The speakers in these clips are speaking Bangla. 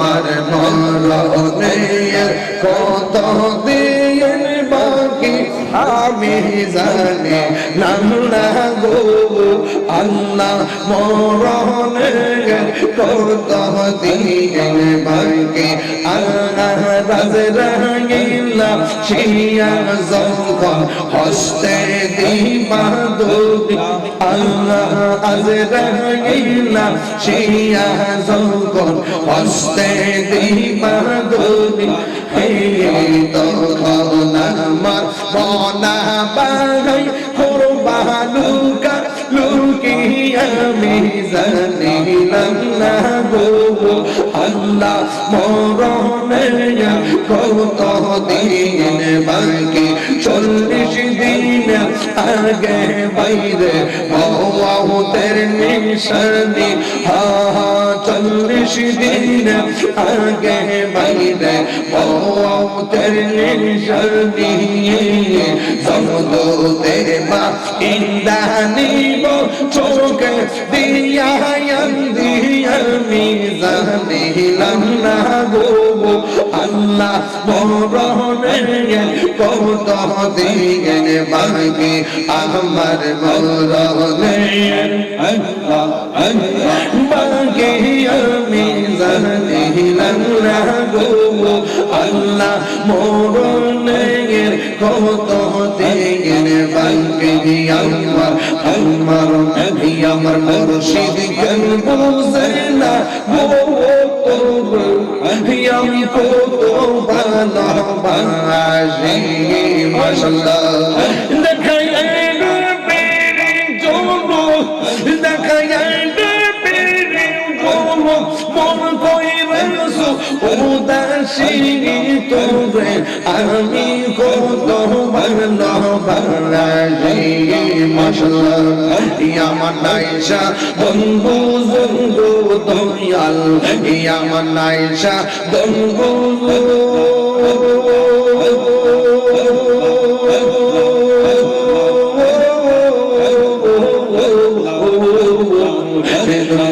আমার মরণের কত দিন বাকি আমি জানি নান্না গো, আল্লাহ মরণের কত দিন বাকি? আল্লাহ রাজ রঙিলা শিয়া যখন হস্তে দিবা দুটি আল্লাহ দিবা দুটি এই তখন আমার মনা বাগাই কোরবানুকা লুকি আমি জানিলাম না গো আল্লাহ মরণে কত দিন বাকি? চল্লিশ দিন আগে বাইরে মৌতের নিশানি হা হা, চল্লিশ দিন আগে বাইরে মৌতের নিশানি সমুদ্রের মা ইন্দানিব চোখে দিয়া আল্লাহ মরণে কত দিন বাকি আমার বাকি না গো আল্লাহ মরণে কত দিন বাকি আমার আমার আমার মুর্শিদ কেন বুঝে না গো আমি কত ভালোবাসি মাশাআল্লাহ দেখাই পেরে কইরেছো উদাসী তোরে আমি কত ভালোবাসি মাশাআল্লাহ আমার নাইশা বন্ধু বন্ধু দয়াল। আমার বন্ধু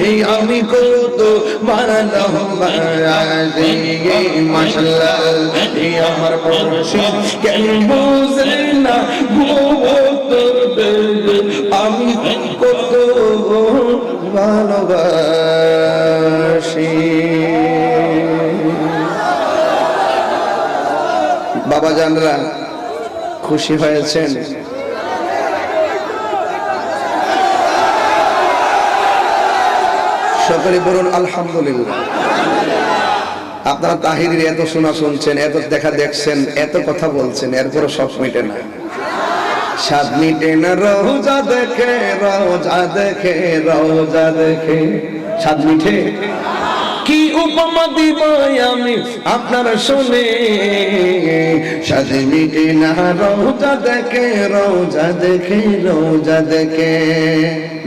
করে আমি কত ভালোবাসি মাশাআল্লাহ এই আমার না আমি কত ভালোবাসি। বাবা জানরা, খুশি হয়েছেন? সকলে বলুন, আলহামদুলিল্লাহ। আপনারা তাহিরের এত শোনা শুনছেন, এত দেখা দেখছেন, এত কথা বলছেন এরপরে সব মিটে না। সাত মিটে না, রোজা দেখে রোজা দেখে রোজা দেখে। সাত মিঠে কি উপমা দিব আমি আপনারা শুনে। সাজে মিটে না রোজা দেখে রোজা দেখে রোজা দেখে।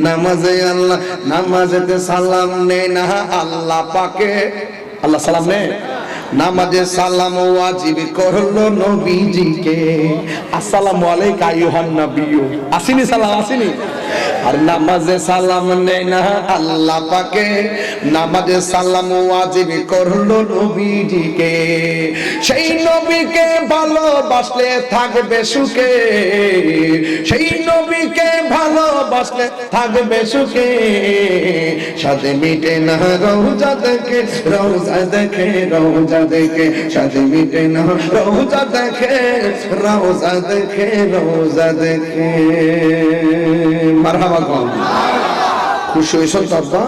নামাজে আল্লাহ, নামাজেতে সালাম নে না, আল্লাহ পাকে। আল্লাহ সালাম নে। নামাজে সালাম ওয়াজিব করল নবীজিকে। আসসালামু আলাইকা আইয়ুহান নাবিয়্যু। আসিনি সালাম, আসিনি। আর নামাজে সালাম নেই না আল্লাহ পাকে। নামাজে সালাম ওয়াজিব করল নবীজিকে। সেই নবীকে ভালোবাসলে থাকবে সুখে। সেই নবীকে ভালোবাসলে থাকবে সুখে। সাথে মিটে না রোজা দেখে রোজা দেখে রোজা দেখে। সাথে মিটে না রোজা দেখে রোজা দেখে রোজা দেখে। মারহাবা কম। খুশি হয়েছ তো আব্বা?